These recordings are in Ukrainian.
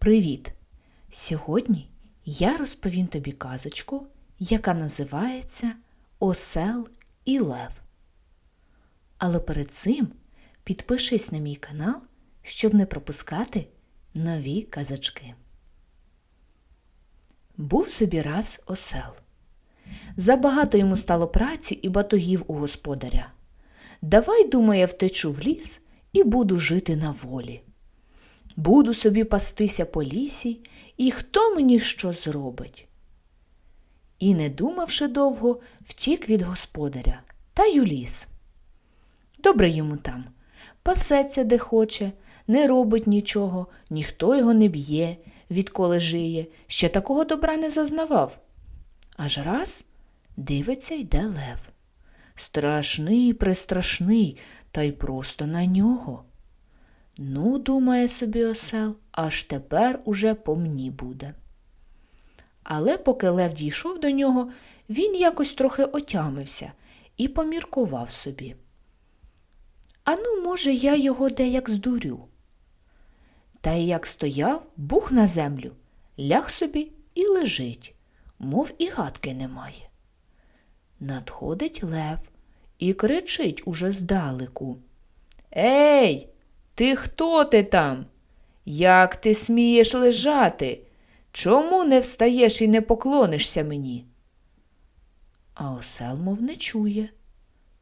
Привіт! Сьогодні я розповім тобі казочку, яка називається Осел і Лев. Але перед цим підпишись на мій канал, щоб не пропускати нові казочки. Був собі раз осел. Забагато йому стало праці і батогів у господаря. Давай, думає, втечу в ліс і буду жити на волі. Буду собі пастися по лісі, і хто мені що зробить. І, не думавши довго, втік від господаря та й у ліс. Добре йому там, пасеться де хоче, не робить нічого, ніхто його не б'є, відколи жиє, ще такого добра не зазнавав. Аж раз дивиться йде лев. Страшний, престрашний, та й просто на нього. Ну, думає собі осел, аж тепер уже по мені буде. Але поки Лев дійшов до нього, він якось трохи отямився і поміркував собі. А ну, може, я його деяк здурю. Та й як стояв, бух на землю, ляг собі і лежить, мов і гадки немає. Надходить лев і кричить уже здалеку. Ей, ти хто ти там? Як ти смієш лежати? Чому не встаєш і не поклонишся мені? А осел, мов не чує.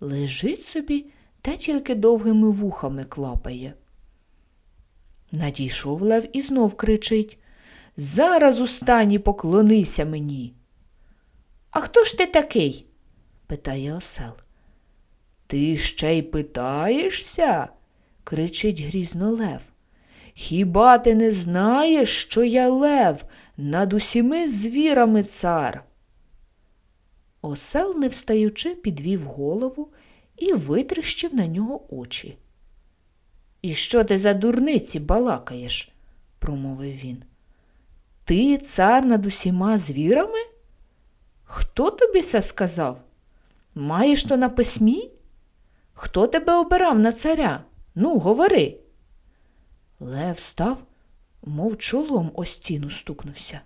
Лежить собі та тільки довгими вухами клапає. Надійшов лев і знов кричить Зараз устань і поклонися мені. А хто ж ти такий? питає осел. Ти ще й питаєшся? Кричить грізно лев. Хіба ти не знаєш, що я лев над усіми звірами цар? Осел, не встаючи, підвів голову і витріщив на нього очі. І що ти за дурниці балакаєш? промовив він. Ти цар над усіма звірами? Хто тобі це сказав? Маєш то на письмі? Хто тебе обирав на царя? Ну, говори. Лев став, мов чолом о стіну стукнувся.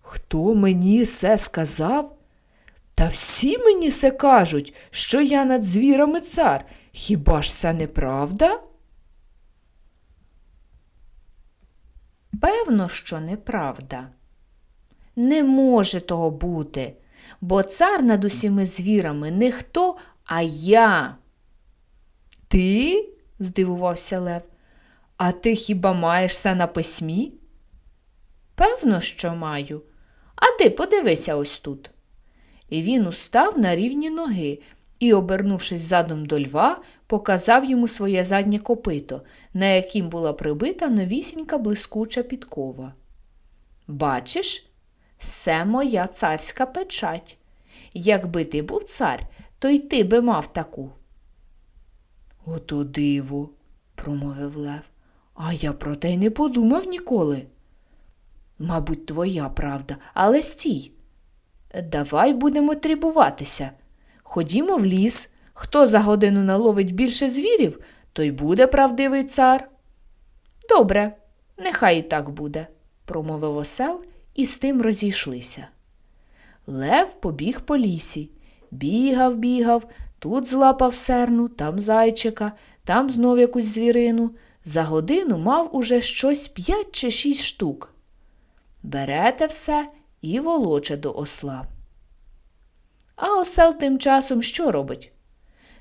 Хто мені це сказав? Та всі мені се кажуть, що я над звірами цар. Хіба ж це неправда? Певно, що неправда. Не може того бути, бо цар над усіми звірами не хто, а я. Ти? здивувався Лев. А ти хіба маєш маєшся на письмі? Певно, що маю. А ти подивися ось тут. І він устав на рівні ноги і, обернувшись задом до льва, показав йому своє заднє копито, на яким була прибита новісінька блискуча підкова. Бачиш, це моя царська печать. Якби ти був цар, то й ти би мав таку. Ото диво, промовив Лев, а я про те й не подумав ніколи. Мабуть, твоя правда, але стій. Давай будемо трібуватися. Ходімо в ліс. Хто за годину наловить більше звірів, той буде правдивий цар. Добре, нехай і так буде, промовив осел і з тим розійшлися. Лев побіг по лісі, бігав, бігав, тут злапав серну, там зайчика, там знов якусь звірину. За годину мав уже щось п'ять чи шість штук. Берете все і волоче до осла. А осел тим часом що робить?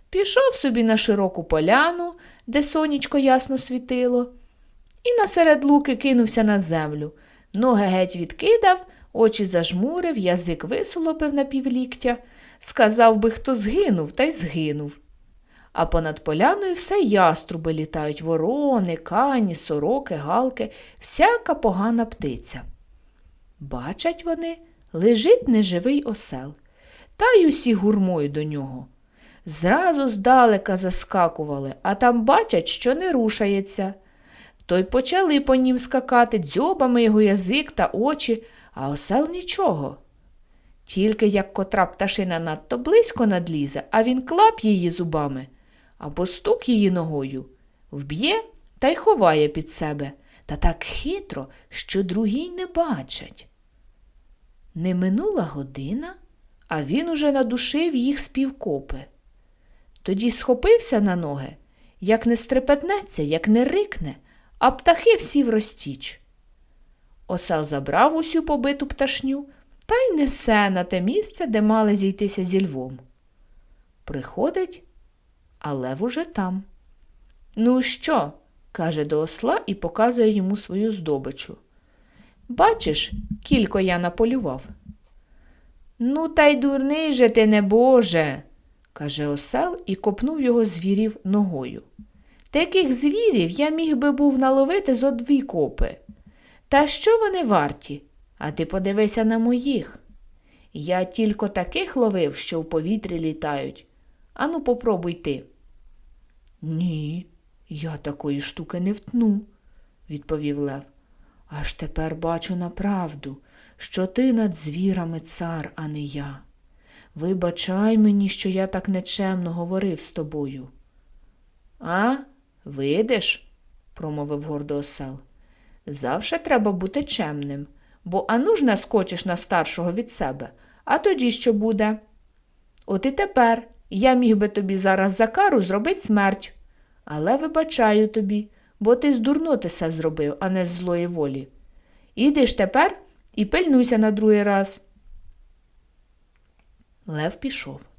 Пішов собі на широку поляну, де сонечко ясно світило, і насеред луки кинувся на землю. Ноги геть відкидав, очі зажмурив, язик висолопив на півліктя. Сказав би, хто згинув, та й згинув. А понад поляною все яструби літають ворони, кані, сороки, галки, всяка погана птиця. Бачать вони, лежить неживий осел, та й усі гурмою до нього. Зразу здалека заскакували, а там бачать, що не рушається. То й почали по нім скакати дзьобами його язик та очі, а осел нічого. Тільки як котра пташина надто близько надлізе, а він клап її зубами або стук її ногою, вб'є та й ховає під себе, та так хитро, що другі не бачать. Не минула година, а він уже надушив їх співкопи. Тоді схопився на ноги, як не стрепетнеться, як не рикне, а птахи всі в розтіч. Осел забрав усю побиту пташню та й несе на те місце, де мали зійтися зі львом. Приходить, а лев уже там. Ну що? каже до осла і показує йому свою здобичу. Бачиш, кілько я наполював. Ну, та й дурний же ти, небоже, каже осел і копнув його звірів ногою. Таких звірів я міг би був наловити зо дві копи. Та що вони варті? А ти подивися на моїх. Я тільки таких ловив, що в повітрі літають. Ану, попробуй ти. Ні, я такої штуки не втну, відповів Лев. Аж тепер бачу направду, що ти над звірами цар, а не я. Вибачай мені, що я так нечемно говорив з тобою. А, видиш, промовив гордо осел. Завше треба бути чемним, бо ану ж наскочиш на старшого від себе, а тоді що буде? От і тепер я міг би тобі зараз за кару зробити смерть. Але вибачаю тобі, бо ти з дурнотися зробив, а не з злої волі. Іди ж тепер і пильнуйся на другий раз. Лев пішов,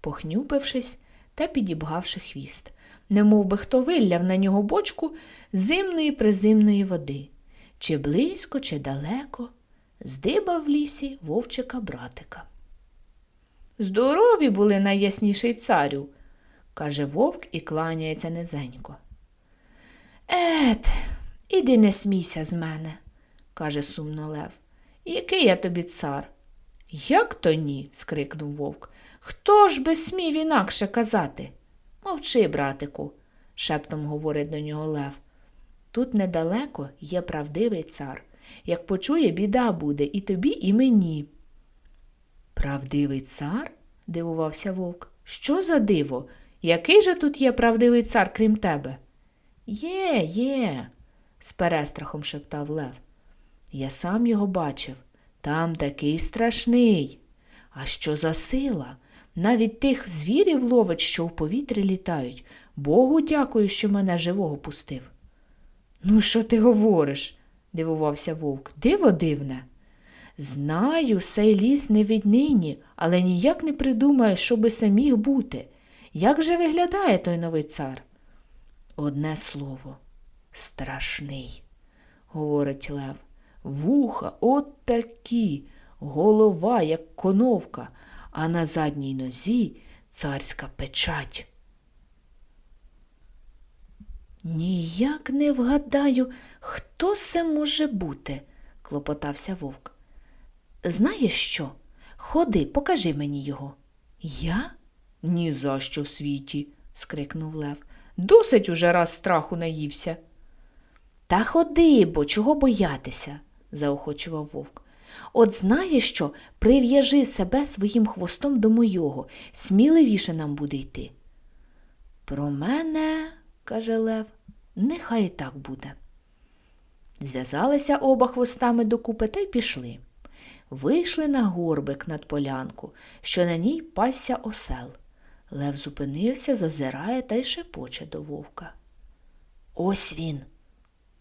похнюпившись та підібгавши хвіст, немов би хто вилляв на нього бочку зимної призимної води. Чи близько, чи далеко, здибав в лісі вовчика братика. Здорові були найясніший царю, каже вовк і кланяється низенько. Ет, іди не смійся з мене, каже сумно Лев. Який я тобі цар? Як то ні? скрикнув вовк. Хто ж би смів інакше казати? Мовчи, братику, шептом говорить до нього Лев. Тут недалеко є правдивий цар. Як почує, біда буде і тобі, і мені. Правдивий цар? дивувався вовк. Що за диво? Який же тут є правдивий цар, крім тебе? Є, є, з перестрахом шептав Лев. Я сам його бачив. Там такий страшний. А що за сила? Навіть тих звірів ловить, що в повітрі літають. Богу дякую, що мене живого пустив. Ну, що ти говориш? дивувався вовк. Диво дивне. Знаю, сей ліс не віднині, але ніяк не придумаю, що би це міг бути. Як же виглядає той новий цар? Одне слово страшний, говорить Лев. Вуха от такі, голова, як коновка, а на задній нозі царська печать. Ніяк не вгадаю, хто це може бути, клопотався вовк. Знаєш що? Ходи, покажи мені його. Я? «Ні за що в світі, скрикнув Лев. Досить уже раз страху наївся. Та ходи, бо чого боятися, заохочував вовк. От знаєш що, прив'яжи себе своїм хвостом до мойого, сміливіше нам буде йти. Про мене, каже Лев, нехай і так буде. Зв'язалися оба хвостами докупи та й пішли. Вийшли на горбик над полянку, що на ній пасся осел. Лев зупинився, зазирає та й шепоче до вовка. Ось він,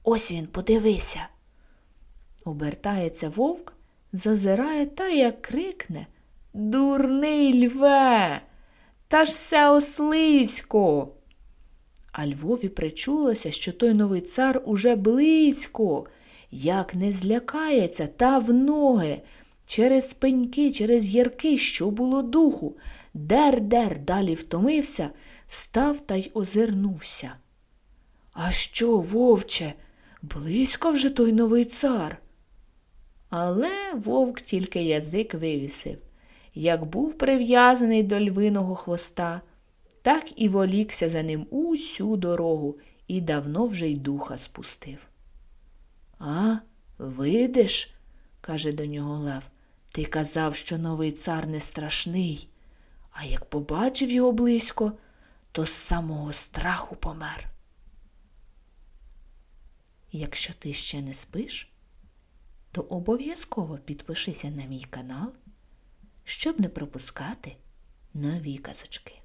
ось він, подивися. Обертається вовк, зазирає та як крикне Дурний льве, та ж все ослисько. А Львові причулося, що той новий цар уже близько, як не злякається та в ноги, через пеньки, через ярки, що було духу, дер-дер далі втомився, став та й озирнувся. А що, вовче, близько вже той новий цар? Але вовк тільки язик вивісив. Як був прив'язаний до львиного хвоста, так і волікся за ним усю дорогу і давно вже й духа спустив. А, видиш, каже до нього Лев, ти казав, що новий цар не страшний, а як побачив його близько, то з самого страху помер. якщо ти ще не спиш, то обов'язково підпишися на мій канал, щоб не пропускати нові казочки.